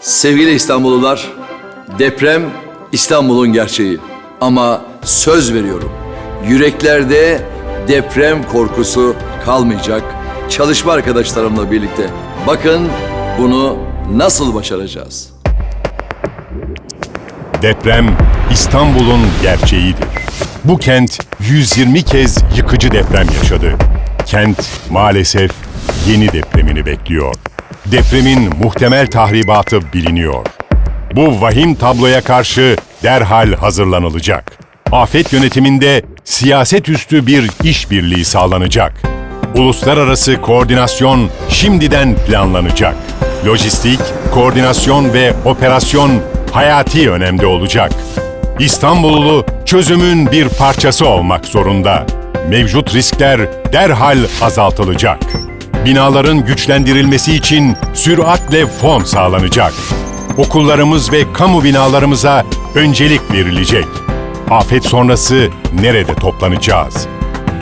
Sevgili İstanbullular, deprem İstanbul'un gerçeği. Ama söz veriyorum, yüreklerde deprem korkusu kalmayacak. Çalışma arkadaşlarımla birlikte bakın bunu nasıl başaracağız. Deprem İstanbul'un gerçeğidir. Bu kent 120 kez yıkıcı deprem yaşadı. Kent maalesef yeni depremini bekliyor. Depremin muhtemel tahribatı biliniyor. Bu vahim tabloya karşı derhal hazırlanılacak. Afet yönetiminde siyaset üstü bir işbirliği sağlanacak. Uluslararası koordinasyon şimdiden planlanacak. Lojistik, koordinasyon ve operasyon hayati önemde olacak. İstanbullu çözümün bir parçası olmak zorunda. Mevcut riskler derhal azaltılacak. Binaların güçlendirilmesi için süratle fon sağlanacak. Okullarımız ve kamu binalarımıza öncelik verilecek. Afet sonrası nerede toplanacağız?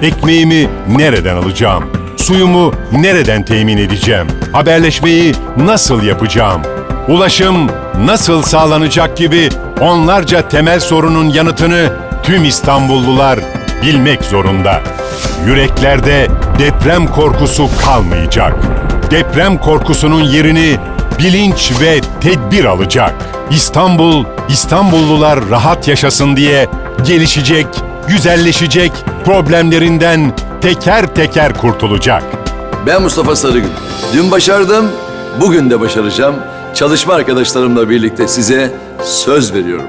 Ekmeğimi nereden alacağım? Suyumu nereden temin edeceğim? Haberleşmeyi nasıl yapacağım? Ulaşım nasıl sağlanacak gibi onlarca temel sorunun yanıtını tüm İstanbullular bilmek zorunda. Yüreklerde deprem korkusu kalmayacak. Deprem korkusunun yerini bilinç ve tedbir alacak. İstanbul, İstanbullular rahat yaşasın diye gelişecek, güzelleşecek, problemlerinden teker teker kurtulacak. Ben Mustafa Sarıgül. Dün başardım, bugün de başaracağım. Çalışma arkadaşlarımla birlikte size söz veriyorum.